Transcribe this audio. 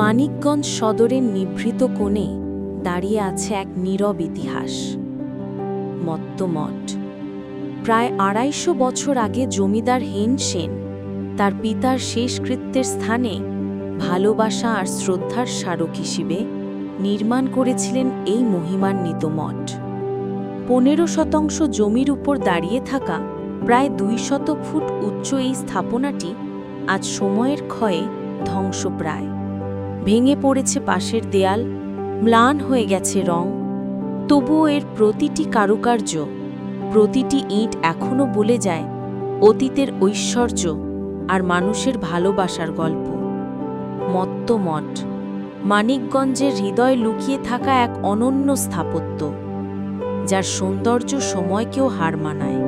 মানিকগঞ্জ সদরের নিভৃত কোণে দাঁড়িয়ে আছে এক নীরব ইতিহাস। মত্তমঠ। প্রায় আড়াইশো বছর আগে জমিদার হেন সেন তার পিতার শেষকৃত্যের স্থানে ভালোবাসা আর শ্রদ্ধার স্মারক হিসেবে নির্মাণ করেছিলেন এই মহিমান্বিত মঠ। পনেরো শতাংশ জমির উপর দাঁড়িয়ে থাকা প্রায় দুই শত ফুট উচ্চ এই স্থাপনাটি আজ সময়ের ক্ষয়ে ধ্বংসপ্রায়। ভেঙে পড়েছে পাশের দেয়াল, ম্লান হয়ে গেছে রং। তবুও এর প্রতিটি কারুকার্য, প্রতিটি ইট এখনও বলে যায় অতীতের ঐশ্বর্য আর মানুষের ভালোবাসার গল্প। মত্ত মঠ, মানিকগঞ্জের হৃদয় লুকিয়ে থাকা এক অনন্য স্থাপত্য, যার সৌন্দর্য সময়কেও হার মানায়।